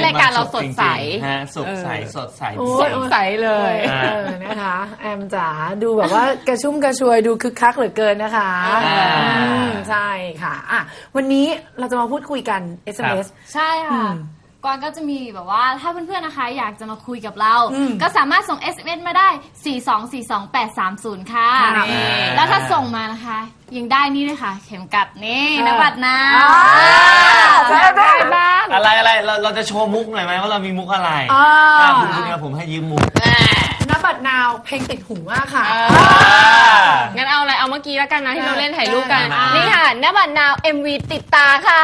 ให้รายการเราสดใสจริงๆฮะสดใสสดใสโอ้สยดใสเลยอ่าเออนะคะ แอมจ๋าดูแบบว่ากระชุ่มกระชวยดูคึกคักเหลือเกินนะคะอ่าอืมใช่ค่ะอะ วันนี้เราจะมาพูดคุยกัน SMS ใช่อืค่ะมก วางก็จะมีแบบว่าถ้าเพื่อนๆนะคะ อยากจะมาคุยกับเราอืมก็สามารถส่ง SMS มาได้ 4242830 ค่ะครับแล้วถ้าส่งมานะคะ ยังได้นี่ด้วยค่ะ เข็มกัดนี่เออนบัตรนาได้ได้บ้างอะไรอะไรเราเราจะโชว์มุกหน่อยไหมว่าเรามีมุกอะไรอ่าอะคุณคุณครับผมให้ยืมมุกนบัตรนาวเพลงติดหูมากค่ะงั้นเอาอะไรเอาเมื่อกี้แล้วกันนะที่เราเล่นถ่ายรูปกันอ่านี่นี่ค่ะนบัตรนาว MV ติดตาค่ะ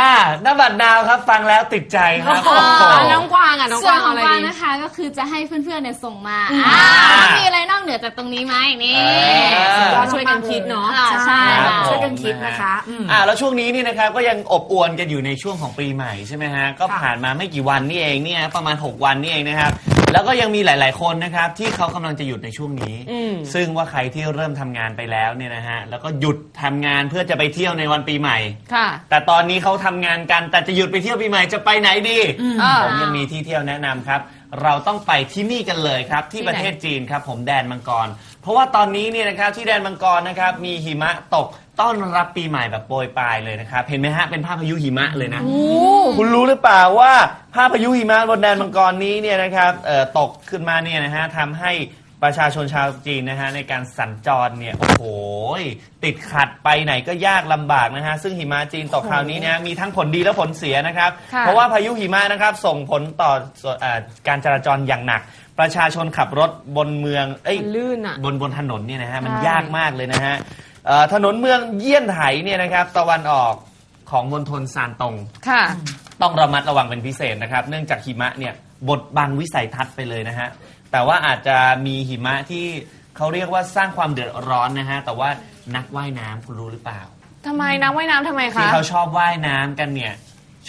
อ่าหน้าบัตรดาวครับฟังแล้วติดใจครับอ๋อโอ้โหน้องกวางอะน้องส่กวนวางขเอาองอะไรกวางดี นะคะก็คือจะให้เพื่อนๆเนี่ยส่งมาอ่าแล้วมีอะไรนอกเหนือจากตรงนี้ไหมนี่เออก็ช่วยกันคิดเนาะ อ่าใช่ครับ ค่ะ ช่วยกันคิดนะคะอืม อ่าแล้วช่วงนี้นี่นะครับก็ยังอบอวลกันอยู่ในช่วงของปีใหม่ใช่ไหมฮะก็ผ่านมาไม่กี่วันนี่เองเนี่ยประมาณ 6 วันนี่เองนะครับ แล้วก็ยังมีหลาย ๆ คนนะครับที่เขากำลังจะหยุดในช่วงนี้ อืม ซึ่งว่าใครที่เริ่มทำงานไปแล้วเนี่ยนะฮะแล้วก็หยุดทำงานเพื่อจะไปเที่ยวในวันปีใหม่ ค่ะ แต่ตอนนี้เขาทำงานกัน แต่จะหยุดไปเที่ยวปีใหม่จะไปไหนดีอ่าผมยังมีที่เที่ยวแนะนำครับ เราต้องไปที่นี่กันเลยครับ ที่ที่ไหนประเทศจีนครับ ผมแดนมังกร เพราะว่าตอนนี้เนี่ยนะครับที่แดนมังกรนะครับ มีหิมะตกต้อนรับปีใหม่แบบโปรยปลายเลยนะครับ เห็นไหมฮะเป็นภาพพายุหิมะเลยนะ คุณรู้หรือเปล่าว่าภาพพายุหิมะบนแดนมังกรนี้เนี่ยนะครับเอ่อตกขึ้นมาเนี่ยนะฮะทำให้ ประชาชนชาวจีนนะฮะในการสัญจรเนี่ยโอ้โหติดขัดไปไหนก็ยากลำบากนะฮะซึ่งหิมะจีนตกคราวนี้เนี่ยมีทั้งผลดีและผลเสียนะครับ ค่ะ เพราะว่าพายุหิมะนะครับส่งผลต่อเอ่อการจราจรอย่างหนัก ประชาชนขับรถบนเมืองเอ้ย มันลื่นอะ บนบนถนนเนี่ยนะฮะมันใช่ ยากมากเลยนะฮะเอ่อถนนเมืองเยี่ยนไถเนี่ยนะครับตะวันออกของมณฑลซานตง ค่ะ ต้องระมัดระวังเป็นพิเศษนะครับ เนื่องจากหิมะเนี่ย บดบังวิสัยทัศน์ไปเลยนะฮะ แต่ว่าอาจจะมีหิมะที่เขาเรียกว่าสร้างความเดือดร้อนนะฮะ แต่ว่านักว่ายน้ำคุณรู้หรือเปล่า ทำไมน้ำว่ายน้ำทำไมคะ ที่เขาชอบว่ายน้ำกันเนี่ย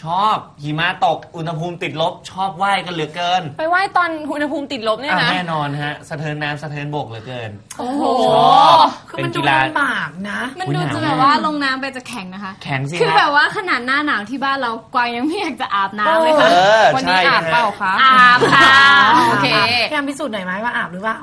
ชอบหิมะตกอุณหภูมิติดลบ ชอบว่ายกันเหลือเกินไปว่ายตอนอุณหภูมิติดลบเนี่ยอะนะ แน่นอนฮะสะเทินน้ำสะเทินบกเหลือเกิน โอ้โห ชอบคือเป็มันนดูกีฬา ลำบากนะ มันอุ๊ยดูหนาวจะมากแบบว่าลงน้ำไปจะแข็งนะคะ แข็งสิคือฮะแบบว่าขนาดหน้าหนาวที่บ้านเรากวางยังไม่อยากจะอาบน้ำเลยเอค่ะอวันใช่นี้อาบนะเปล่าฮะคะอาบค่ะ โอเค พยายามพิสูจน์หน่อยไหมว่าอาบหรือเปล่า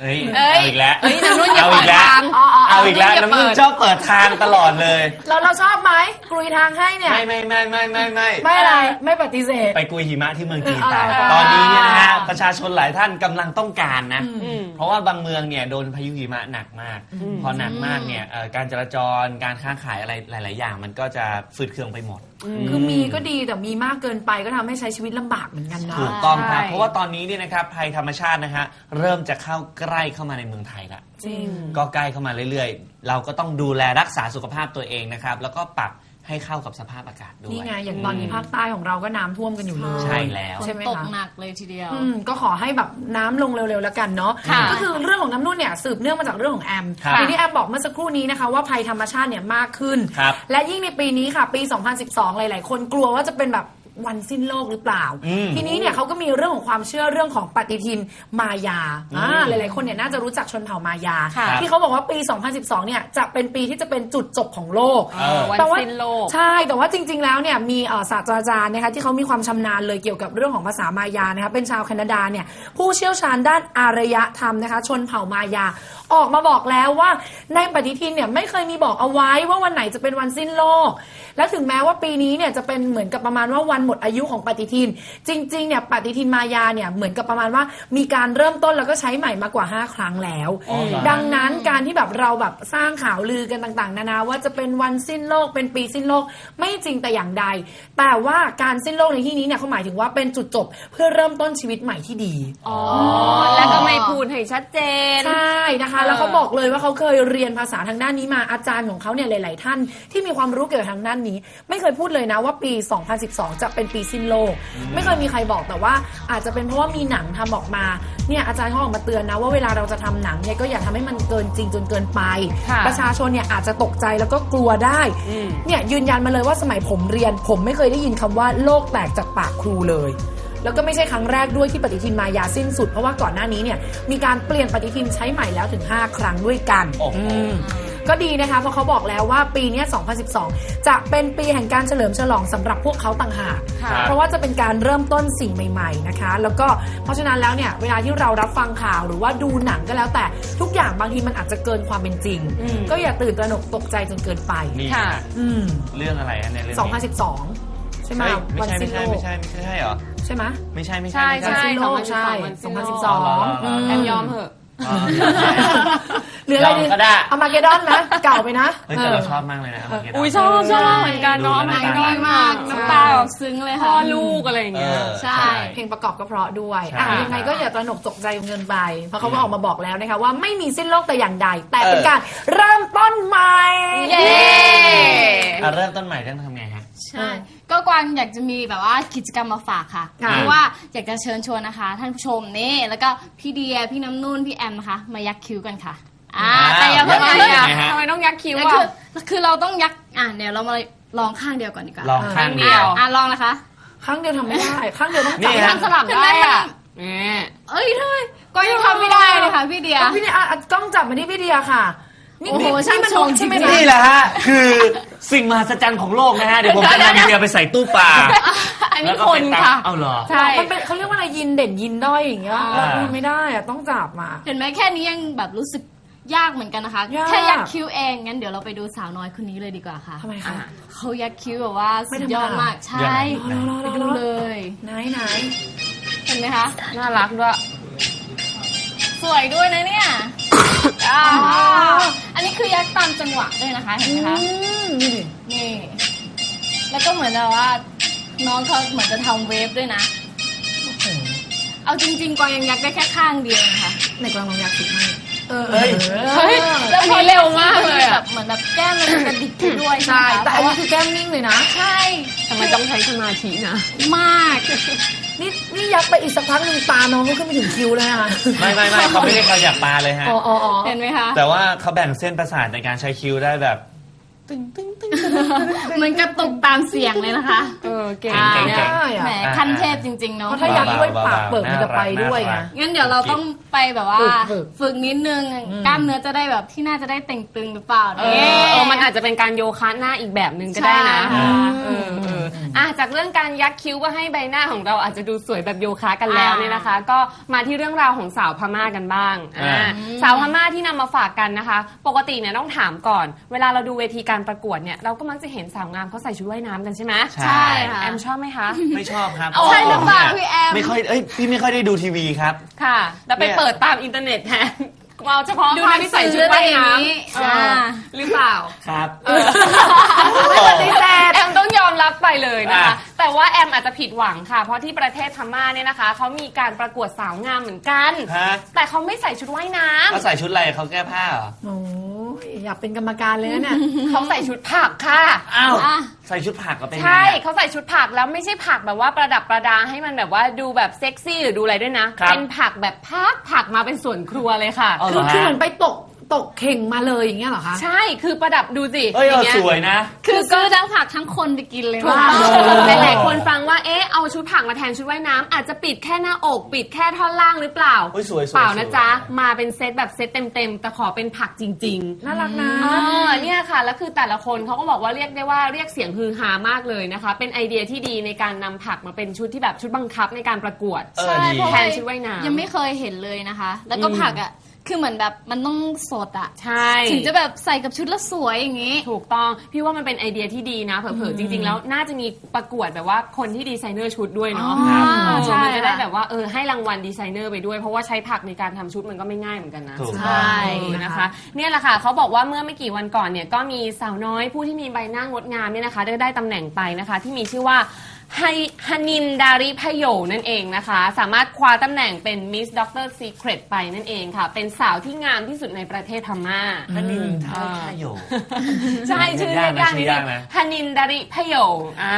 เอ้ยเอ้ยเอาอีกแล้วเอ้ยน้ำนุ่นอย่าเอาเปิอีดกแล้วทางอ๋ออ๋อเอาอีกแล้วอย่าน้ำนุ่นเปิด ชอบเปิดทางตลอดเลย เราเราชอบไหมกรุยทางให้เนี่ย ไม่ไม่ไม่ไม่ไม่ไม่ไม่อะไรไม่ปฏิเสธ ไปกุยหิมะที่เมืองจีนเออไปเอาตอนนี้เนี่ยนะฮะประชาชนหลายท่านกำลังต้องการนะ อืม เพราะว่าบางเมืองเนี่ยโดนพายุหิมะหนักมาก พอหนักมากเนี่ยเอ่อการจราจรการค้าขายอะไรหลาย ๆ อย่าง มันก็จะฟืดเคืองไปหมด คือมีก็ดีแต่มีมากเกินไปก็ทำให้ใช้ชีวิตลำบากเหมือนกันนะ ถูกต้องครับใช่เพราะว่าตอนนี้เนี่ยนะครับภัยธรรมชาตินะฮะเริ่มจะเข้าใกล้เข้ามาในเมืองไทยละจริง ก็ใกล้เข้ามาเรื่อยๆ เราก็ต้องดูแลรักษาสุขภาพตัวเองนะครับ แล้วก็ปรับให้เข้ากับสภาพอากาศด้วย นี่ไง อย่างตอนนี้ภาคใต้ของเราก็น้ำท่วมกันอยู่เลยใช่แล้ว ใช่ไหมตกคะ หนักเลยทีเดียว อืมก็ขอให้แบบน้ำลงเร็วๆแล้วกันเนาะค่ะก็คือเรื่องของน้ำนุ่นเนี่ยสืบเนื่องมาจากเรื่องของแอมครับอย่างที่แอมบอกเมื่อสักครู่นี้นะคะว่าภัยธรรมชาติเนี่ยมากขึ้น ครับและยิ่งในปีนี้ค่ะ ปี 2012 หลายๆ คนกลัวว่าจะเป็นแบบ วันสิ้นโลกหรือเปล่าอืมทีนี้เนี่ยเขาก็มีเรื่องของความเชื่อเรื่องของปฏิทินมายาอ่าอืมหลาย ๆ คนเนี่ยน่าจะรู้จักชนเผ่ามายาค่ะที่เขาบอกว่าปี 2012 เนี่ยจะเป็นปีที่จะเป็นจุดจบของโลกเออวันแต่ว่าสิ้นโลกใช่แต่ว่าจริง ๆ แล้วเนี่ยมีเอ่อศาสตราจารย์นะคะที่เขามีความชำนาญเลยเกี่ยวกับเรื่องของภาษามายานะคะเป็นชาวแคนาดาเนี่ยผู้เชี่ยวชาญด้านอารยธรรมนะคะชนเผ่ามายา ออกมาบอกแล้วว่าในปฏิทินเนี่ยไม่เคยมีบอกเอาไว้ว่าวันไหนจะเป็นวันสิ้นโลก และถึงแม้ว่าปีนี้เนี่ยจะเป็นเหมือนกับประมาณว่าวันหมดอายุของปฏิทิน จริงๆเนี่ยปฏิทินมายาเนี่ยเหมือนกับประมาณว่ามีการเริ่มต้นแล้วก็ใช้ใหม่มากกว่า 5 ครั้งแล้ว อ๋อเหรอ ดังนั้นการที่แบบเราแบบสร้างข่าวลือกันต่างๆ นานาว่าจะเป็นวันสิ้นโลกเป็นปีสิ้นโลกไม่จริงแต่อย่างใด แต่ว่าการสิ้นโลกในที่นี้เนี่ยเขาหมายถึงว่าเป็นจุดจบเพื่อเริ่มต้นชีวิตใหม่ที่ดี อ๋อ แล้วก็ไม่พูดให้ชัดเจน ใช่นะคะ เออ แล้วเขาบอกเลยว่าเขาเคยเรียนภาษาทางด้านนี้มาอาจารย์ของเขาเนี่ยหลาย ๆ ท่านที่มีความรู้เกี่ยวกับทางด้านนี้ ไม่เคยพูดเลยนะว่าปี 2012 จะเป็นปีสิ้นโลก ไม่เคยมีใครบอกแต่ว่า อาจจะเป็นเพราะว่ามีหนังทำออกมาเนี่ยอาจารย์เขาออกมาเตือนนะว่าเวลาเราจะทำหนังเนี่ยก็อย่าทำให้มันเกินจริงจนเกินไปค่ะประชาชนเนี่ยอาจจะตกใจแล้วก็กลัวได้อืมเนี่ยยืนยันมาเลยว่าสมัยผมเรียน ผมไม่เคยได้ยินคำว่าโลกแตกจากปากครูเลยแล้วก็ไม่ใช่ครั้งแรกด้วยที่ปฏิทินมายาสิ้นสุด เพราะว่าก่อนหน้านี้เนี่ยมีการเปลี่ยนปฏิทินใช้ใหม่แล้วถึง 5 ครั้งด้วยกันโอ้โหอืม ก็ดีนะคะเพราะเขาบอกแล้วว่าปีเนี้ย2012 จะเป็นปีแห่งการเฉลิมฉลองสำหรับพวกเขาต่างหากค่ะเพราะว่าจะเป็นการเริ่มต้นสิ่งใหม่ ๆนะคะ แล้วก็เพราะฉะนั้นแล้วเนี่ยเวลาที่เรารับฟังข่าวหรือว่าดูหนังก็แล้วแต่ทุกอย่างบางทีมันอาจจะเกินความเป็นจริงอืมก็อย่าตื่นตระหนกตกใจจนเกินไปนี่ค่ะอืมเรื่องอะไรฮะในเรื่องนี้2012 ใช่ไหมเฮ้ยวัไม่นใช่สิ้ไม่นใช่โลไม่กใช่ไม่ใช่เหรอใช่ไหมไม่ใช่ไม่ใช่ใช่ใช่สิ้นโลกใช่2012 2012อืมแอมยอมเหอะ อ๋อหรืออะไรดียอมก็ได้อามาเกดอนนะ เก่าไปนะเฮ้ยแต่เราชอบมากเลยนะอุ้ยชอบชอบเหมือนกันเนาะดูหแล้นัวงน้ำตาดีมากน้ำตาแบบซึ้งเลยพ่ค่ะอลูกอะไรอย่างเงี้ยเออใช่ เพลงประกอบก็เพราะด้วยใช่อะยังไงก็อย่าตระหนกตกใจเงินไป เพราะเขาก็ออกมาบอกแล้วนะคะว่าไม่มีสิ้นโลกแต่อย่างใด แต่เป็นการเริ่มต้นใหม่ เย้ อะเริ่มต้นใหม่ต้องทำไงฮะ ใช่ ก็กวางอยากจะมีแบบว่ากิจกรรมมาฝากค่ะค่ะ เพราะว่าอยากจะเชิญชวนนะคะ ท่านผู้ชมนี่แล้วก็พี่เดียพี่น้ำนุ่นพี่แอมนะคะ มายักคิ้วกันค่ะอ่าอ่าแต่อย่าเพิ่งทำไมเลยอะไงฮะทำไมต้องยักคิ้วแล้วอะคือคือเราต้องยักอะเดี๋ยวเรามาลองข้างเดียวก่อนดีกว่าลองข้างเดียวอะอะลองนะคะข้างเดียวทำไม่ได้ข้างเดียวต้องนี่จับฮะทำสลับได้อะนี่เอ้ยทำไมกวางยังทำไม่ได้เลยค่ะพี่เดียเอาพี่เดียอะอะกล้องจับมาที่พี่เดียค่ะนี่โอ้โหนี่ช่างมันชมใช่ไหมจริงคะนี่แหละฮะคือ สิ่งมหัศจรรย์ของโลกนะฮะ เดี๋ยวผมจะนำเบียร์ไปใส่ตู้ปลาอันนี้แล้วก็คไปนตำค่ะ เอาเหรอ ใช่ มันเป็นเขาเรียกว่าอะไรยินเด่นยินด้อยอย่างเงี้ยอ่าเราทำไม่ได้อะต้องจับมา เห็นไหมแค่นี้ยังแบบรู้สึกยากเหมือนกันนะคะ ยากแค่ยักคิ้วเอง งั้นเดี๋ยวเราไปดูสาวน้อยคนนี้เลยดีกว่าค่ะทำไมคะอ่เขายักคิ้วแบบว่าไม่สุธรรมดาดยอดมาก ใช่ยังไง ไปดูเลย ไหนไหนเห็นไหมคะ น่ารักด้วย สวยด้วยนะเนี่ยอ่าอัะด้วยนะคะเห็นไหมคะอืมนี่ดินี่แล้วก็เหมือนแบบว่าน้องเขาเหมือนจะทำเวฟด้วยนะโอ้โหเอาจริงๆกวางยังยักได้แค่ข้างเดียวนะคะในกลางลองอยากสิให้เออเฮ้ยเฮ้ยแล้วอันนี้เร็วมากเลยแบอะบเหมือนแบบแก้มมันกระดิกไปด้วยใช่ใช่ไหมคะแต่อันนี้คือแก้มนิ่งเลยนะ ใช่ ทำไมต้องใช้สมาธินะ มาก นี่นี่ยักไปอีกสักพักหนึ่งตาน้องก็ขึ้นไปถึงคิ้วแล้วนะคะไม่ไม่ไม่เขาไม่ได้ขยับปลาเลยฮะ อ๋ออ๋ออ๋อ เห็นไหมคะ แต่ว่าเขาแบ่งเส้นประสาทในการใช้คิ้วได้แบบ มันกระตุกตามเสียงเลยนะคะเออเก่งได้อะแหมขั้นเทพจริงๆเนาะเพราะถ้าอยักด้วยปากเปิดมันจะไปด้วยไงงั้นเดี๋ยวเราต้องไปแบบว่า ฝึกนิดนึงกล้ามเนื้อจะได้แบบที่น่าจะได้เต่งตึงหรือเปล่าเอเนี่ยอมันอาจจะเป็นการโยคะหน้าอีกแบบหนึ่งก็ได้นะเออเอออะจากเรื่องการยักคิ้วก็ให้ใบหน้าของเราอาจจะดูสวยแบบโยคะกันแล้วเนี่ยนะคะ ก็มาที่เรื่องราวของสาวพม่ากันบ้างสาวพม่าที่นำมาฝากกันนะคะ ปกติเนี่ยต้องถามก่อน เวลาเราดูเวทีการประกวดเนี่ยเราก็มักจะเห็นสาวงามเขาใส่ชุดว่ายน้ำกันใช่ไหมใช่ ค่ะ แอมชอบไหมคะ ไม่ชอบครับใช่หรือเปล่าผมนี่ยพี่แอม ไม่ค่อยเอ้ยพี่ไม่ค่อยได้ดูทีวีครับ ค่ะ แล้วไปเนี่ย เปิดตามอินเทอร์เน็ตแทนเอาเฉพาะดูภาพที่ใส่ชุดว่ายน้หนังสืออะไรอย่างนี้ำเอออ่าหรือเปล่า ครับ ไม่ปฏิเสธแอมต้องยอมรับไปเลยนะคะ อะ แต่ว่าแอมอาจจะผิดหวังค่ะ เพราะที่ประเทศพม่าเนี่ยนะคะ เขามีการประกวดสาวงามเหมือนกัน ฮะแต่เขาไม่ใส่ชุดว่ายน้เขาใส่ชุดอะไรเขาแก้ผ้าเหรอ โอ้ ยอยากเป็นกรรมการเลยนะเนี่ยำเขาใส่ชุดผักค่ะ อ้าว อะ ใส่ชุดผักก็เป็นไงใช่อะ เขาใส่ชุดผักแล้วไม่ใช่ผักแบบว่าประดับประดาให้มันแบบว่าดูแบบเซ็กซี่หรือดูอะไรด้วยนะ ครับเป็นผักแบบพักผักมาเป็นส่วนครัวเลยค่ะ เอาเหคืรออคือฮะเหมือนไปตก ตกเข่งมาเลยอย่างเงี้ยเหรอคะ ใช่คือประดับดูสิเอ้ยอเอย่างอเงี้ยสวยนะ คือซื้อทั้งผักทั้งคนไปกินเลยถูกว่าต้องหลายๆคนฟังว่าเอ๊ะเอาชุดผักมาแทนชุดว่ายน้ำอาจจะปิดแค่หน้าอก ปิดแค่ท่อนล่างหรือเปล่าเฮ้ยสวยๆเปล่านะสวย จ๊ะ มาเป็นเซตแบบเซตเต็มๆ แต่ขอเป็นผักจริงน่ารักนะๆเออเนี่ยค่ะ แล้วคือแต่ละคนเขาก็บอกว่าเรียกได้ว่าเรียกเสียงฮือฮามากเลยนะคะ เป็นไอเดียที่ดีในการนำผักมาเป็นชุดที่แบบชุดบังคับในการประกวด เออใช่ดีเพราะแทว่านชุดว่ายน้ำยังไม่เคยเห็นเลยนะคะ แล้วก็อืมผักอะ คือเหมือนแบบมันต้องสดอะใช่ ถึงจะแบบใส่กับชุดแล้วสวยอย่างนี้ ถูกต้อง พี่ว่ามันเป็นไอเดียที่ดีนะ เผลอๆจริง ๆ แล้วน่าจะมีประกวดแบบว่าคนที่ดีไซเนอร์ชุดด้วยเนาะอ๋อเออใช่มันจะได้ค่ะแบบว่าเออให้รางวัลดีไซเนอร์ไปด้วยเพราะว่าใช้ผักในการทำชุดมันก็ไม่ง่ายเหมือนกันนะถูกใช่นะคะเนี่ยแหละค่ะเขาบอกว่าเมื่อไม่กี่วันก่อนเนี่ยก็มีสาวน้อยผู้ที่มีใบหน้างดงามเนี่ยนะคะ ได้ได้ตำแหน่งไปนะคะ ที่มีชื่อว่าไฮฮานินดาริพโยนั่นเองนะคะ สามารถคว้าตำแหน่งเป็นมิสด็อกเตอร์ซีเครตไปนั่นเองค่ะ เป็นสาวที่งามที่สุดในประเทศพม่าฮันนินท่าท่าโย ใช่ชื่อยากนะยากชื่นิดอยานึกงนะฮานินดาริพโยอ่า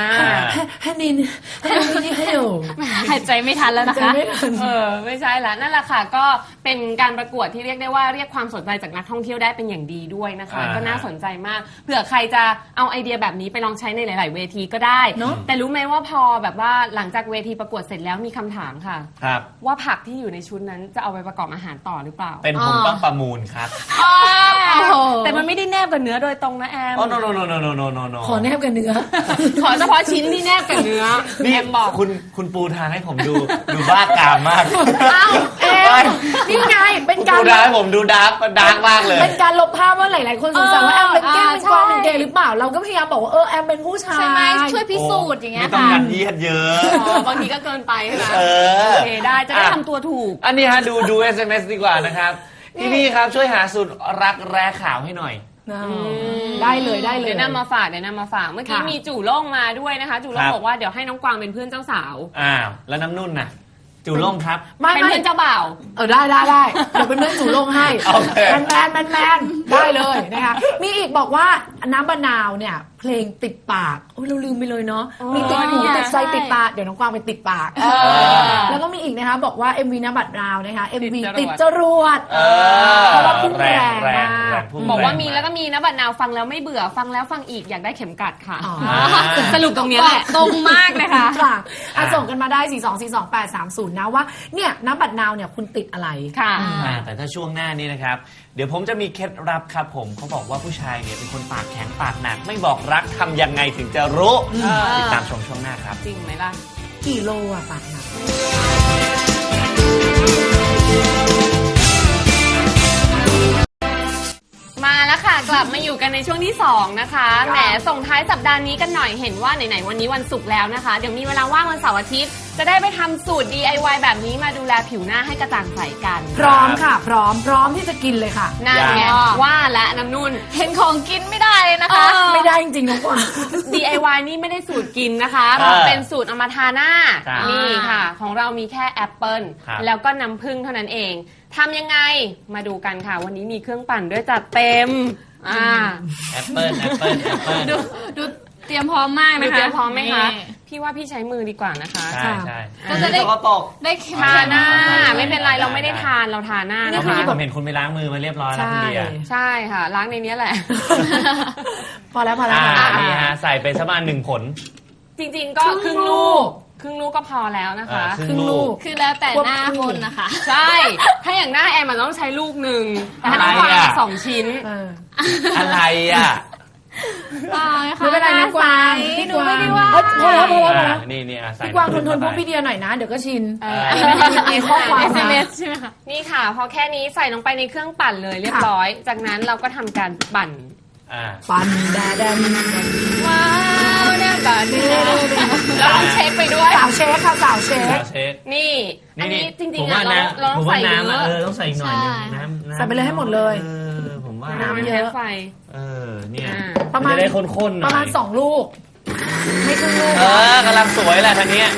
ฮันนินฮันนินเฮลหายใจไม่ทันแล้วนะคะจะไม่ทันเออไม่ใช่ละนั่นแหละค่ะก็เป็นการประกวดที่เรียกได้ว่าเรียกความสนใจจากนักท่องเที่ยวได้เป็นอย่างดีด้วยนะคะอ่าก็น่าสนใจมากเผื่อใครจะเอาไอเดียแบบนี้ไปลองใช้ในหลาย ๆ เวทีก็ได้เนอะแต่รู้ไหมว่าพอแบบว่าหลังจากเวทีประกวดเสร็จแล้วมีคำถามค่ะ ครับ ว่าผักที่อยู่ในชุดนั้นจะเอาไปประกอบอาหารต่อหรือเปล่าเป็นผมต้องประมูลครับแต่มันไม่ได้แนบกับเนื้อโดยตรงนะแอม อ๋อ no no no no no no no no ขอแนบกับเนื้อ ขอเฉพาะชิ้นที่แนบกับเนื้อนี่แอมบอก คุณคุณปูทางให้ผมดู ดูบ้ากามมาก อ้าวเอ็มนี่ไงเป็นคุณ การปูทางให้ผมดูดาร์กดาร์กมากเลย เป็นการลบภาพว่าหลาย ๆ คนสงสัยว่าแอมเป็นเกย์เออเป็นกวางใช่เป็นเกย์หรือเปล่า เราก็พยายามบอกว่าเออแอมเป็นผู้ชาย ใช่ไหมช่วยพิสูจน์อย่างเงี้ยไม่ต้องค่ะยัดเยียดเยอะ อ๋อบางทีก็เกินไปใช่ไหมเออ โอเคได้จะได้อะทำตัวถูก อันนี้ฮะดูดู SMS ดีกว่านะครับพี่พี่ครับช่วยหาสูตรรักแร้ขาวให้หน่อยนะได้เลยได้เลยเดี๋ยวนำมาฝากเดี๋ยวนำมาฝากเมื่อกี้ค่ะ มีจู่โล่งมาด้วยนะคะ จู่โล่งครับ บอกว่าเดี๋ยวให้น้องกวางเป็นเพื่อนเจ้าสาว อ้าวแล้วน้ำนุ่นน่ะ จูล่งครับ ไม่เป็นไม่เพื่อนเจ้าบ่าว เออได้ได้ได้เดี๋ยวเป็นเรื่องจู่ลงให้โอเค แมนแมนแมนแมน ได้เลยนะคะมีอีกบอกว่าน้ำมะนาวเนี่ย เพลงติดปากโอ้ยเราลืมไปเลยเนาะมีติดหูเนี่ยติดใจติดตาเดี๋ยวน้องกวางไปติดปากอแล้วก็มีอีกนะคะบอกว่า MV น้ำบัตรนาวนะคะ MV ติติดดจจรรววดดเออเพราะว่าพุ่งแรงแรงแรงมากแรงพุ่งบอกว่าแรงมีแล้วก็มีนะบัดนาวฟังแล้วไม่เบื่อฟังแล้วฟังอีกอยากได้เข็มกัดค่ะอ๋อสรุปตรงเนี้ยแหละตรงมากเลยค่ะค่ะอะอะส่งกันมาได้ 4 2 4 2 8 3 0 นะว่าเนี่ยน้ำบัตรนาวเนี่ยคุณติดอะไรค่ะอ่าแต่ถ้าช่วงหน้านี้นะครับ เดี๋ยวผมจะมีเคล็ดลับครับผมเขาบอกว่าผู้ชายเนี่ยเป็นคนปากแข็งปากหนัก ไม่บอกรักทำยังไงถึงจะรู้เออติดตามชมช่วงหน้าครับ จริงไหมล่ะ กี่โลอะปากหนัก ล้วค่ะกลับมาอยู่กันในช่วงที่ 2 นะคะ แหมส่งท้ายสัปดาห์นี้กันหน่อยเห็นว่าไหนๆวันนี้วันศุกร์แล้วนะคะ เดี๋ยวมีเวลาว่างวันเสาร์อาทิตย์ จะได้ไปทำสูตร DIY แบบนี้มาดูแลผิวหน้าให้กระจ่างใสกันพร้อมค่ะ พร้อมพร้อมที่จะกินเลยค่ะ นั่นไงอย่าว่าและน้ำนุ่น เห็นของกินไม่ได้เลยนะคะเออไม่ได้จริงๆน้องกวาง DIY นี่ไม่ได้สูตรกินนะคะเออเป็นสูตรเอามาทาหน้า ครับนี่ค่ะ ของเรามีแค่แอปเปิลครับ แล้วก็น้ำผึ้งเท่านั้นเองทำยังไงมาดูกันค่ะ วันนี้มีเครื่องปั่นด้วยจัดเต็ม อ่าแอปเปิลแอปเปิลแอปเปิลดูดูเตรียมพร้อมมากดูนะคะเตรียมพร้อมไหมคะนี่พี่ว่าพี่ใช้มือดีกว่านะคะใช่ใช่ก็จะได้สกปรกได้เข็มทาหน้าได้ไม่เป็นไรได้เราไม่ได้ทานเราทาหน้านี่นะเมื่อคะกี้ผมเห็นคุณไปล้างมือมาเรียบร้อยแล้วคุณเดียใช่ค่ะ ล้างในนี้แหละ พอแล้วพอแล้วอ่าพอแล้วนี่ฮะใส่ไปสักประมาณหนึ่งผล จริง ๆ ก็ครึ่งลูก ครึ่งลูกก็พอแล้วนะคะ อ่าครึ่ครึ่งลูก คือแล้วแต่หน้าคนนะคะ ใช่ ถ้าอย่างหน้าแอมมันต้องใช้ลูกหนึ่งแต่ถ้าน้องอะไรวางอะสองชิ้น เออ อะไรอะไม่เป็นไรนะกวางพี่หนูกวางไม่ได้ว่า เอ้ยพอแล้วพอแล้วพอแล้วอ่านี่นี่อะใส่พี่กวางทนทนเข้พวไปกพี่เดียหน่อยนะ เดี๋ยวก็ชิน เอออันนี้มันมีข้อความเอนะเมใช่ไหมคะ นี่ค่ะ พอแค่นี้ใส่ลงไปในเครื่องปั่นเลยเรียบค่ะร้อย จากนั้นเราก็ทำการปั่นอ่า ปันแดแดนว้าวเนี่ยปั่นแล้วต้องเช็คไปด้วยสาวเชฟค่ะสาวเชฟเช็คนี่อันนี้จริงผมๆว่าอะเราน้ำเราต้ผองมว่าใส่เยน้ำอะอะเออต้องใส่อีกหน่อยนึงใช่น้ำน้ำใส่ไปเลยให้หมดเลยเออผมว่าน้ำมันเยใช้อะไฟเออเนี่ยอ่าประมาณนจได้ข้นๆหน่อยประมาณสองลูกไม่ครึ่งลูกเออกำลังสวยแหละทางเนี้ย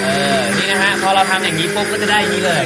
เออนี่นะฮะพอเราทำอย่างนี้ปุ๊บก็จะได้อย่างนี้เลย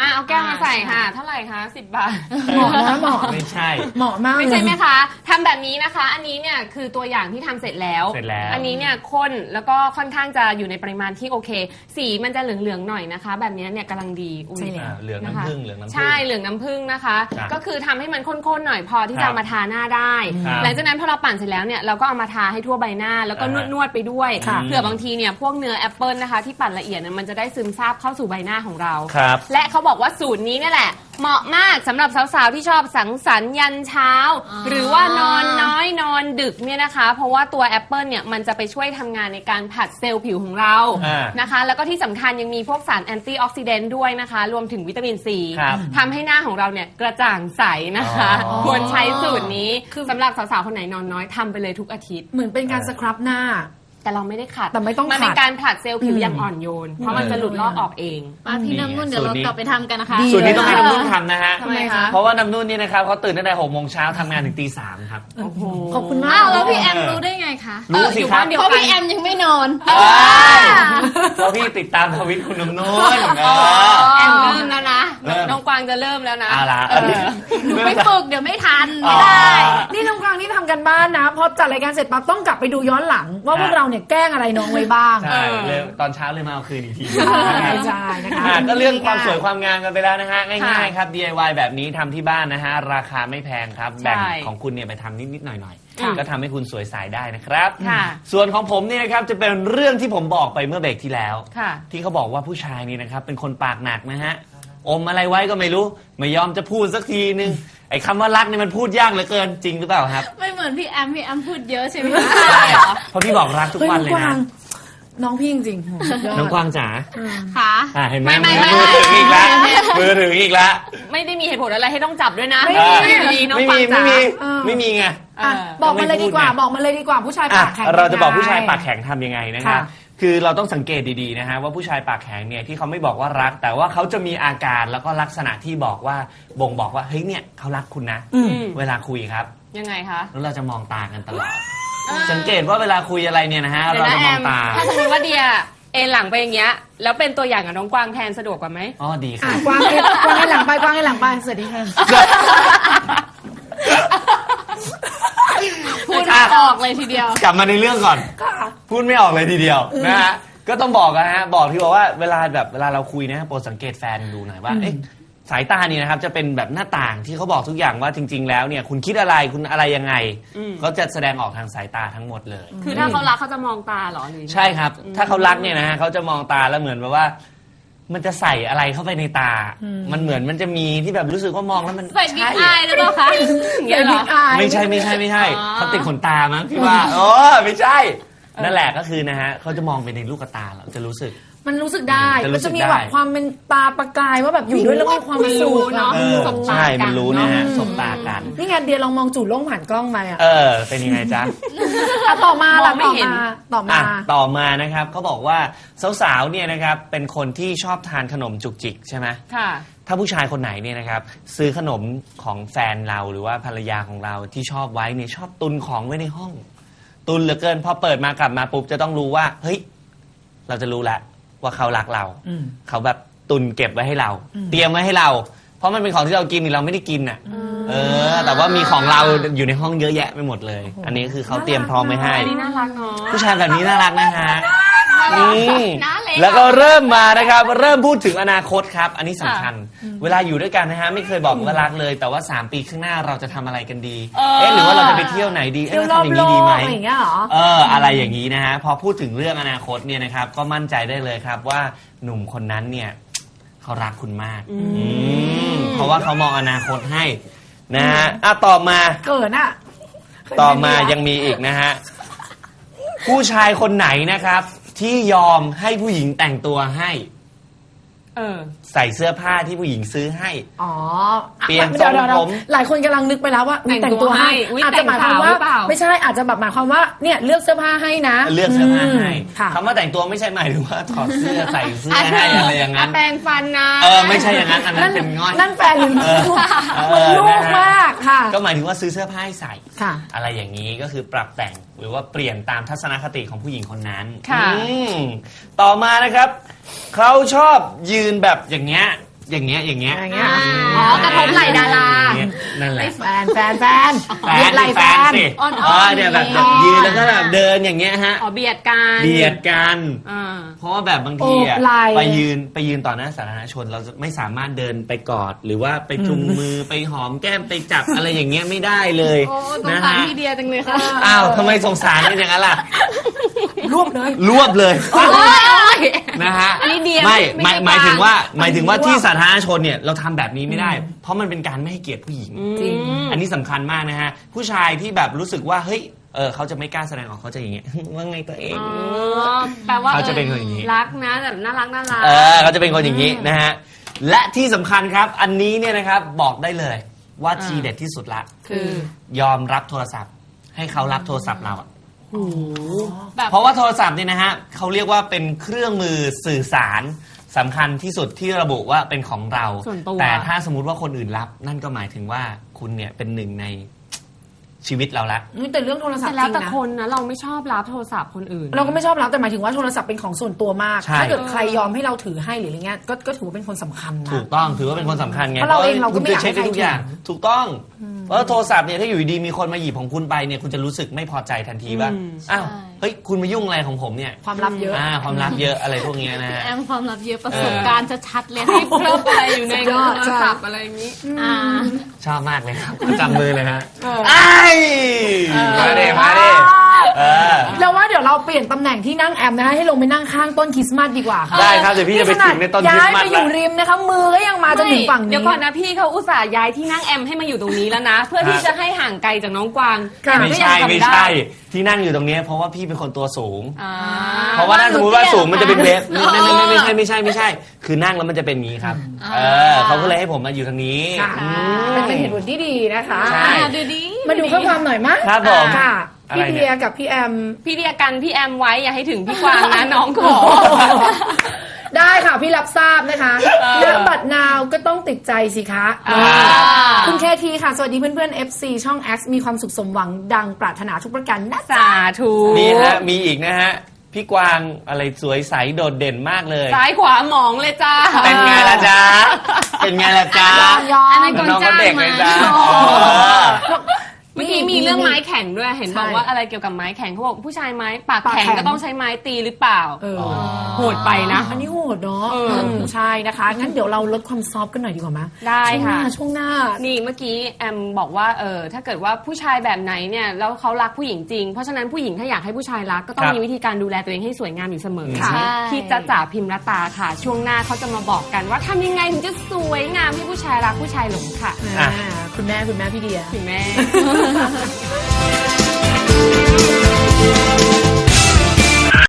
อะเอาแก้วมาใส่ค่ะ เท่าไหร่คะสิบบาท เหมาะนะเหมาะไม่ใช่ เหมาะมากไม่เลใช่ยไหมคะทำแบบนี้นะคะ อันนี้เนี่ยคือตัวอย่างที่ทำเสร็จแล้ว เสร็จแล้ว อันนี้เนี่ยข้นแล้วก็ค่อนข้างจะอยู่ในปริมาณที่โอเค สีมันจะเหลืองๆหน่อยนะคะ แบบนี้เนี่ยกำลังดีอุ๊ยใช่แล้วอ่าเหลืองน้ำผึ้งเหลืองน้ำผึ้ง ใช่เหลืองน้ำผึ้งนะคะครับก็คือทำให้มันข้นๆหน่อยพอที่ครัจะบเอามาทาหน้าได้ ครับหลังจากนั้นพอเราปั่นเสร็จแล้วเนี่ยเราก็เอามาทาให้ทั่วใบหน้าแล้วก็อ่าฮะนวดๆไปด้วยค่ะ เผื่อบางทีเนี่ยพวกเนื้อแอปเปิลนะคะที่ปั่นละเอียดเนี่ยมันจะได้ซึมซาบเข้าสู่ใบหน้าของเรา ครับ และเขาบอกว่าสูตรนี้เนี่ยแหละ เหมาะมากสำหรับสาวๆที่ชอบสังสรรค์ยันเช้าอ่าหรือว่านอนน้อยนอนดึกเนี่ยนะคะ เพราะว่าตัวแอปเปิลเนี่ยมันจะไปช่วยทำงานในการผัดเซลล์ผิวของเราอ่านะคะ แล้วก็ที่สำคัญยังมีพวกสารแอนตี้ออกซิเดนต์ด้วยนะคะ รวมถึงวิตามินซีครับทำให้หน้าของเราเนี่ยกระจ่างใสนะคะ อ๋อ ควรใช้สูตรนี้คือสำหรับสาวๆคนไหนนอนน้อยทำไปเลยทุกอาทิตย์ เหมือนเป็นการสครับหน้า แต่เราไม่ได้ขัดแต่ไม่ต้องมันเป็นขัดการผลัดเซลล์ผิวอืมอย่างอ่อนโยน เพราะมันจะหลุดลอกออกเอง มาพี่น้ำนุ่นเดี๋ยวเรากลับไปทำกันนะคะดีส่วนนี้ต้องให้น้ำนุ่นทำนะฮะ ทำไมคะเพราะว่าน้ำนุ่นเนี่ยนะครับเขาตื่นตั้งแต่หกโมงเช้าทำงานถึงตีสามครับโอ้โหขอบคุณมากอ้าวแล้วพี่แอมรู้ได้ไงคะรู้สิครับเดี๋ยวเพราะพี่แอมยังไม่นอนเอ้ยเพราะพี่ติดตามทวิตคุณน้ำนุ่นเออ แอมเริ่มแล้วนะ เริ่มน้องกวางจะเริ่มแล้วนะเอาละเออหนูไม่ฝึกเดี๋ยวไม่ทันอ๋ไม่อได้ นี่น้องกวางนี่ทำกันบ้านนะพอจัดรายการเสร็จปั๊บต้องกลับไปดูย้อนหลัง ว่าพวกฮะเราเนี่ยแกล้งอะไรน้องไว้บ้าง ใช่เลยตอนเช้าเลยมาเอาคืนอีกทีใช่ใช่นะคะอะก็เรื่องความสวยความงามกันไปแล้วนะฮะค่ะง่ายๆครับ DIY แบบนี้ทำที่บ้านนะฮะราคาไม่แพงครับแบ่งใช่ของคุณเนี่ยไปทำนิดๆหน่อยๆ ค่ะ ก็ทำให้คุณสวยใสได้นะครับ ค่ะส่วนของผมเนี่ยนะครับจะเป็นเรื่องที่ผมบอกไปเมื่อเบรกที่แล้ว ค่ะ ที่เขาบอกว่าผู้ชายนี่นะครับเป็นคนปากหนักนะฮะ อมอะไรไว้ก็ไม่รู้ ไม่ยอมจะพูดสักทีนึง ไอ้คำว่ารักนี่มันพูดยากเหลือเกินจริงหรือเปล่าครับ ไม่เหมือนพี่แอมพี่แอมพูดเยอะใช่ไหมใช่เพราะพี่บอกรักทุกเฮ้ยวัน้นองเลยกวานะงน้องพี่จริงๆโหสุดยอดน้องกวางจ๋าค่ะ อะเห็นไหมไม่ไม่มือไม่ถึงอีกแล้วมือถึงอีกแล้วไม่ได้มีเหตุผลอะไรให้ต้องจับด้วยนะไม่เอออยู่ดีๆน้องไม่ฟังมีจ๋าไม่มีเออไม่มีไง อะเออบอกมาเลยดีกว่าไม่พูดไงบอกมาเลยดีกว่าผู้ชายอะปากแข็งเราจะบอกยังไงผู้ชายปากแข็งทำยังไงนะครับ ค่ะ คือเราต้องสังเกตดีๆนะฮะว่าผู้ชายปากแข็งเนี่ยที่เขาไม่บอกว่ารัก แต่ว่าเขาจะมีอาการแล้วก็ลักษณะที่บอกว่าบ่งบอกว่าเฮ้ยเนี่ยเขารักคุณนะอืมเวลาคุยครับ ยังไงคะ แล้วเราจะมองตากันตลอด สังเกตว่าเวลาคุยอะไรเนี่ยนะฮะเดี๋ยวเรานะจะแอมองมตา ถ้าสมมติว่าเดียเอนหลังไปอย่างเงี้ยแล้วเป็นตัวอย่างกับน้องกวางแทนสะดวกกว่าไหมอ๋อดีคอะรับกวางให้กวางให้หลังไปกวางให้หลังไปสวัสดีค่ะ พูดไม่ออกเลยทีเดียว กลับมาในเรื่องก่อนค่ะพูดไม่ออกเลยทีเดียวนะฮะ ก็ต้องบอกนะฮะ บอกที่บอกว่าเวลาแบบเวลาเราคุยนะฮะโปรดสังเกตแฟนดูหน่อยว่า เอ๊ะสายตานี่นะครับจะเป็นแบบหน้าต่างที่เขาบอกทุกอย่างว่าจริง ๆ แล้วเนี่ยคุณคิดอะไรคุณอะไรยังไงอืมก็จะแสดงออกทางสายตาทั้งหมดเลย คือถ้าเขารักเขาจะมองตาเหรอหรือยังไงใช่ครับ ถ้าเขารักเนี่ยนะฮะเขาจะมองตาแล้วเหมือนแบบว่า มันจะใส่อะไรเข้าไปในตา มันเหมือนมันจะมีที่แบบรู้สึกว่ามองแล้วมันใส่บิ๊กใช่อายหรือเปล่าคะอย่างเงี้ยเหรอไม่ใช่ไม่ใช่ไม่ใช่อ๋อเขาติดขนตามั้งพี่ว่าโอ้ไม่ใช่ นั่นแหละก็คือนะฮะเขาจะมองไปในลูกตาเราจะรู้สึก มันรู้สึกได้จะรู้มันสึจะกมีได้แบบความเป็นตาประกายว่าแบบอยู่ด้วยแล้วมีความมันรู้สุขเนอะเออสบตาใช่กันมันรู้นะฮะเนอะสบตากัน นี่ไงเดียลองมองจู่โล่งผ่านกล้องไปอะเออ เป็นยังไงจ๊ะ อะต่อมาล่ะมองไม่ต่อเห็น มาต่อมา อะต่อมานะครับเขาบอกว่าสาวๆเนี่ยนะครับเป็นคนที่ชอบทานขนมจุกจิกใช่ไหมค่ะ ถ้าผู้ชายคนไหนเนี่ยนะครับซื้อขนมของแฟนเราหรือว่าภรรยาของเราที่ชอบไว้เนี่ยชอบตุนของไว้ในห้อง ตุนเหลือเกินพอเปิดมากลับมาปุ๊บจะต้องรู้ว่า เฮ้ย เราจะรู้แล้ว ว่าเขารักเราอืม เขาแบบตุนเก็บไว้ให้เรา เตรียมไว้ให้เรา เพราะมันเป็นของที่เรากินนี่เราไม่ได้กินอะ เออ แต่ว่ามีของเราอยู่ในห้องเยอะแยะไปหมดเลย อันนี้คือเขาเตรียมพร้อมไว้ให้ อันนี้น่ารักเนาะผู้ชายแบบนี้น่ารักนะฮะ นี่น่าเล็กแล้วก็เริ่มมานะครับ เริ่มพูดถึงอนาคตครับ อันนี้สำคัญ เวลาอยู่ด้วยกันนะฮะไม่เคยบอกว่ารักเลย แต่ว่า 3 ปีข้างหน้าเราจะทำอะไรกันดี เอ๊ะหรือว่าเราจะไปเที่ยวไหนดีเที่ยวเอ๊ะรเราอบทำอย่างโลนี้ดีกไหมอะไรอย่างเงี้ยเหรอ เอออะไรอย่างนี้นะฮะพอพูดถึงเรื่องอนาคตเนี่ยนะครับ ก็มั่นใจได้เลยครับว่าหนุ่มคนนั้นเนี่ยเขารักคุณมากอืมเพราะว่าเขามองอนาคตให้นะฮะอะต่อมา เกิดอะ ต่อมายังมีอีกนะฮะ ผู้ชายคนไหนนะครับ ที่ยอมให้ผู้หญิงแต่งตัวให้ เออ ใส่เสื้อผ้าที่ผู้หญิงซื้อให้ อ๋อเปลี่ยนดี๋วดี๋วทรงดี๋วผม หลายคนกำลังนึกไปแล้วว่าอุ๊ยแต่แต่งงตัตัววให้ให้อุ๊ยอาจจะหมายความแต่งขาวว่าหรือเปล่า ไม่ใช่อาจจะแบบหมายความว่าเนี่ยเลือกเสื้อผ้าให้นะเลือกเสื้อผ้าให้มค่ะ คำว่าแต่งตัวไม่ใช่หมายถึงว่าถอดเสื้อใส่เสื้อให้อะไรอย่างนั้น แปรงฟันนะ เออไม่ใช่อย่างนั้นอันนั้นเป็นง่อยนั่นแฟนหรือลูกเออมันลูกมากค่ะ ก็หมายถึงว่าซื้อเสื้อผ้าให้ใส่ค่ะ อะไรอย่างนี้ก็คือปรับแต่งหรือว่าเปลี่ยนตามทัศนคติของผู้หญิงคนนั้นค่ะ อืมต่อมานะครับ เขาชอบยืนแบบอย่างเงี้ย อย่างเงี้ยอย่างเงี้ยอย่างเงี้ยอ๋อกระทบไหล่ดาราอย่งเงี้ยนั่นแหละแฟนแฟนแฟนแฟยึนดไหล่สิแฟแฟนนสิอ่อนๆ เออเนี่ยแบบอ๋อยืนแล้วก็แบบเดินอย่างเงี้ยฮะอ๋อเบียดกันเบียดกันอ่า เพราะว่าแบบบางทีอะโอบไหล่ ไปยืนไปยืนต่อหน้าสาธารณชนเราจะไม่สามารถเดินไปกอด หรือว่าไปจุงมือไปหอมแก้มไปจับอะไรอย่างเงี้ยไม่ได้เลยโอ้สงนะสารฮะพี่เดียจังเลยค่ะอ้าวทำไมสงสารกันอย่างนั้นล่ะรวบเลยรวบเลย โอ้ย นะฮะอันนี้เดียไม่ไม่หมายไม่หมายถึงว่าไม่หมายถึงว่าไม่ที่สาธารณชนเนี่ยเราทำแบบนี้ไม่ได้ เพราะมันเป็นการไม่ให้เกียรติผู้หญิง จริง อันนี้สำคัญมากนะฮะ ผู้ชายที่แบบรู้สึกว่าเฮ้ยเออเขาจะไม่กล้าแสดงออกเขาจะอย่างเงี้ย ว่าไงตัวเอง อ๋อแปลว่าเขาจะเป็นคนอย่างนี้ รักนะแบบน่ารักน่ารัก เออเขาจะเป็นคนอย่างนี้นะฮะ และที่สำคัญครับอันนี้เนี่ยนะครับบอกได้เลยว่าอ่าทีเด็ดที่สุดละ คือ ยอมรับโทรศัพท์ ให้เขารับโทรศัพท์เราอะแบบ เพราะว่าโทรศัพท์เนี่ยนะฮะเขาเรียกว่าเป็นเครื่องมือสื่อสาร สำคัญที่สุดที่ระบุว่าเป็นของเรา ส่วนตัว แต่ถ้าสมมุติว่าคนอื่นรับ นั่นก็หมายถึงว่าคุณเนี่ยเป็นหนึ่งในชีวิตเราละ นี่แต่เรื่องโทรศัพแต่ท์จแล้วริงแต่นะคนนะเราไม่ชอบรับโทรศัพท์คนอื่น เราก็ไม่ชอบรับแต่หมายถึงว่าโทรศัพท์เป็นของส่วนตัวมาก ใช่ ถ้าเกิดใครยอมให้เราถือให้หรืออะไรเงี้ยก็ก็ถือว่าเป็นคนสำคัญนะ ถูกต้องถือว่าเป็นคนสำคัญไงเพราะเราเองเราก็ไม่คุณอยากจะเช็คได้ให้ทุกอย่างใครถูกต้อง เพราะโทรศัพท์เนี่ยถ้าอยู่ดีๆมีคนมาหยิบของคุณไปเนี่ยคุณจะรู้สึกไม่พอใจทันทีว่าอืมอ้าวเฮ้ยคุณมายุ่งอะไรของผมเนี่ยความลับเยอะอ่าความลับเยอะอะไรพวกเนี้ยนะฮะแอมความลับเยอะประสบการณ์จะชัดเลยให้ครบอะไรอยู่ในสุดยอดโทรศัพท์อะไรอย่างนี้อ่าชอบมากเลยครับจับมือเลยฮะไอ้มาเด้มาเด้เออ แล้วว่าเดี๋ยวเราเปลี่ยนตำแหน่งที่นั่งแอมนะคะให้ลงไปนั่งข้างต้นคริสต์มาสดีกว่าค่ะได้ครับเดี๋ยวพี่จะไปถึงในต้นคริสต์มาสย้ายไปอยู่ริมนะคะมือก็ยังมาจนถึงฝั่งนี้ เดี๋ยวก่อนนะพี่เขาอุตส่าห์ย้ายที่นั่งแอมให้มาอยู่ตรงนี้แล้วนะ เพื่อที่จะให้ห่างไกลจากน้องกวางค่ะ ไม่ก็ยังใช่ทำไม่ด้ใช่ ที่นั่งอยู่ตรงเนี้ยเพราะว่าพี่เป็นคนตัวสูงอ่าเพราะว่าถ้าสมมติว่าสูงมันจะเป็นเวฟไม่ไม่ไม่ไม่ใช่ไม่ใช่ไม่ใช่ คือนั่งแล้วมันจะเป็นอย่างนี้ครับ เออเขาก็เลยให้ผมมาอยู่ทางนี้ ค่ะอืมเป็นเหตุผลที่ดีนะคะ ใช่ อ่าดูดีมาดูข้อความหน่อยมั้ยครับผม ค่ะ อะไรพี่เนี่ยเดียกับพี่แอม พี่เดียกันพี่แอมไว้อย่าให้ถึงพี่กวางนะ น้องขอ ได้ค่ะ พี่รับทราบนะคะณบัตรนาวก็ต้องติดใจสิคะ อ่า คุณเคทีค่ะ สวัสดีเพื่อนๆ FC ช่อง X มีความสุขสมหวังดังปรารถนาทุกประการนะสาธุมีฮะมีอีกนะฮะ พี่กวางอะไรสวยใสโดดเด่นมากเลย ซ้ายขวาหมองเลยจ้า เป็นไงล่ะจ๊ะ เป็นไงล่ะจ๊ะยออันมนั้นก่อนน้องเขาจ้างเด็กเลมายจ๊ะโอ้เออ เมื่อกี้มีเรื่องไม้แข็งด้วยเห็นใช่บอกว่าอะไรเกี่ยวกับไม้แข็งเขาบอกผู้ชายไม้ปากปากแข็งแข็งก็ต้องใช้ไม้ตีหรือเปล่าเออโหดไปนะ อันนี้โหดเนาะเออมใช่นะคะ งั้นเดี๋ยวเราลดความซอฟต์กันหน่อยดีกว่าไหมได้ช่วงหค่ะน้าช่วงหน้า นี่เมื่อกี้แอมบอกว่าเออถ้าเกิดว่าผู้ชายแบบไหนเนี่ยแล้วเขารักผู้หญิงจริง เพราะฉะนั้นผู้หญิงถ้าอยากให้ผู้ชายรักก็ต้องครับมีวิธีการดูแลตัวเองให้สวยงามอยู่เสมอค่ะใช่ที่จะจ่าพิมพ์รตาค่ะ ช่วงหน้าเขาจะมาบอกกันว่าทำยังไงถึงจะสวยงามให้ผู้ชายรักผู้ชายหลงค่ะอ่าคุณแม่คุณแม่พี่เดียถึงแม่哈哈哈。